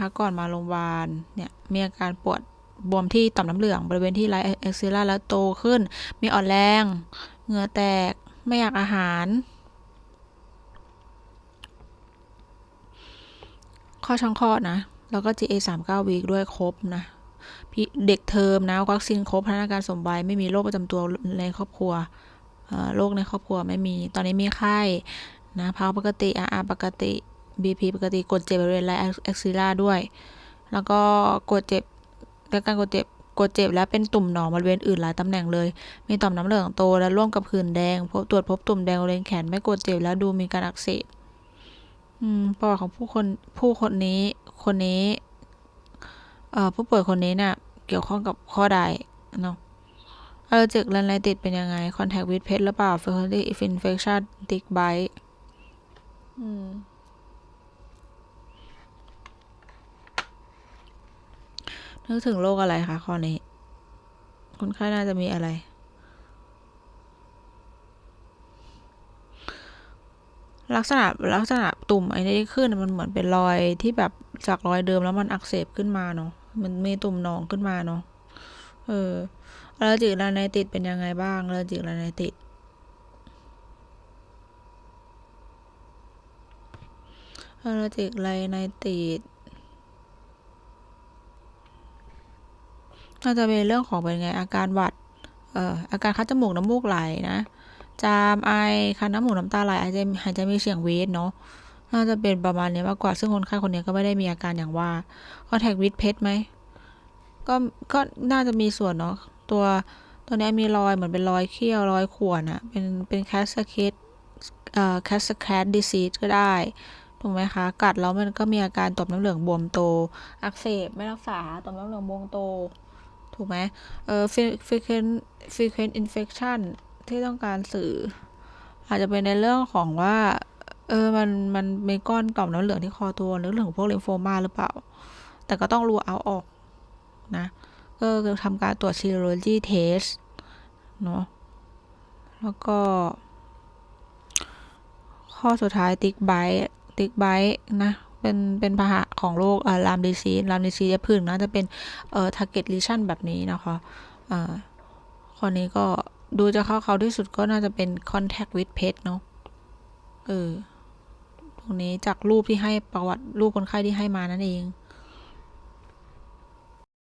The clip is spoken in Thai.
คะก่อนมาโรงพยาบาลเนี่ยมีอาการปวดบวมที่ต่อมน้ำเหลืองบริเวณที่ไรเอ็กซิล่าแล้วโตขึ้น มีอ่อนแรง เหงื่อแตก ไม่อยากอาหาร ข้อช่องคลอดนะ แล้วก็ GA 3 9วีคด้วยครบนะพี่เด็กเทอมนะวัคซีนครบพัฒนาการสมวัยไม่มีโรคประจำตัวในครอบครัวโรคในครอบครัวไม่มี ตอนนี้มีไข้นะภาวะปกติ RR ปกติ BP ปกติกดเจ็บบริเวณไรเอ็กซิล่าด้วย แล้วก็กดเจ็บและการกดเจ็บกดเจ็บแล้วเป็นตุ่มหนองบริเวณอื่นหลายตำแหน่งเลย มีต่อมน้ำเหลืองโตและร่วมกับผื่นแดงพบตรวจพบตุ่มแดงบริเวณแขนไม่กดเจ็บแล้วดูมีการอักเสบอืมประวัติของผู้คนผู้คนนี้คนนี้เอ่อผู้ป่วยคนนี้เนี่ยเกี่ยวข้องกับข้อใดเนาะ allergic rhinitis เป็นยังไง contact with pet หรือเปล่า frequently infection tick bite อืม นึกถึงโรคอะไรคะข้อนี้ คนไข้น่าจะมีอะไร ลักษณะลักษณะตุ่มไอ้นี่ขึ้นมันเหมือนเป็นรอยที่แบบจากรอยเดิมแล้วมันอักเสบขึ้นมาเนาะมันมีตุ่มหนองขึ้นมาเนาะเอออ l ล r จิกไรไนติดเป็นยังไงบ้างอ l ล r จิกไรไนติดอ l ล r จิกไรไนติด น่าจะเป็นเรื่องของเป็นไงอาการหวัดเอ่ออาการคัดจมูกน้ำมูกไหลนะ จามไอคันน้ำหูกน้ำตาไหลหายใจหายใจมีเสียงเวทเนาะน่าจะเป็นประมาณนี้มากกว่าซึ่งคนไข้คนนี้ก็ไม่ได้มีอาการอย่างว่า contact with pet ไหมก็ก็น่าจะมีส่วนเนาะตัวตัวนี้มีรอยเหมือนเป็นรอยเขี้ยวรอยข่วนอะเป็นเป็นแคสเคดเอ่อแคสแคดดิซีก็ได้ถูกไหมคะ กัดแล้วมันก็มีอาการต่อมน้ำเหลืองบวมโต อักเสบไม่รักษาต่อมน้ำเหลืองบวมโต ถูกไหมเอ่อ frequent frequent infection ที่ต้องการสื่อ อาจจะเป็นในเรื่องของว่า เออ มัน มันมีก้อนต่อมน้ำเหลืองที่คอตัวหรือเรื่องของพวกลิมโฟมาหรือเปล่า แต่ก็ต้องรูเอาออกนะก็ทำการตรวจ serology test เนาะแล้วก็ ข้อสุดท้ายติ๊กไบติ๊กไบนะ เป็นเป็นพาหะของโรคลามดิซีลามดิซีจะพึ่งนะจะเป็นเอ่อ target lesion แบบนี้นะคะอ่าข้อนี้ก็ดูจะเข้าเขาที่สุดก็น่าจะเป็น contact with pet เนาะเออตรงนี้จากรูปที่ให้ประวัติรูปคนไข้ที่ให้มานั่นเอง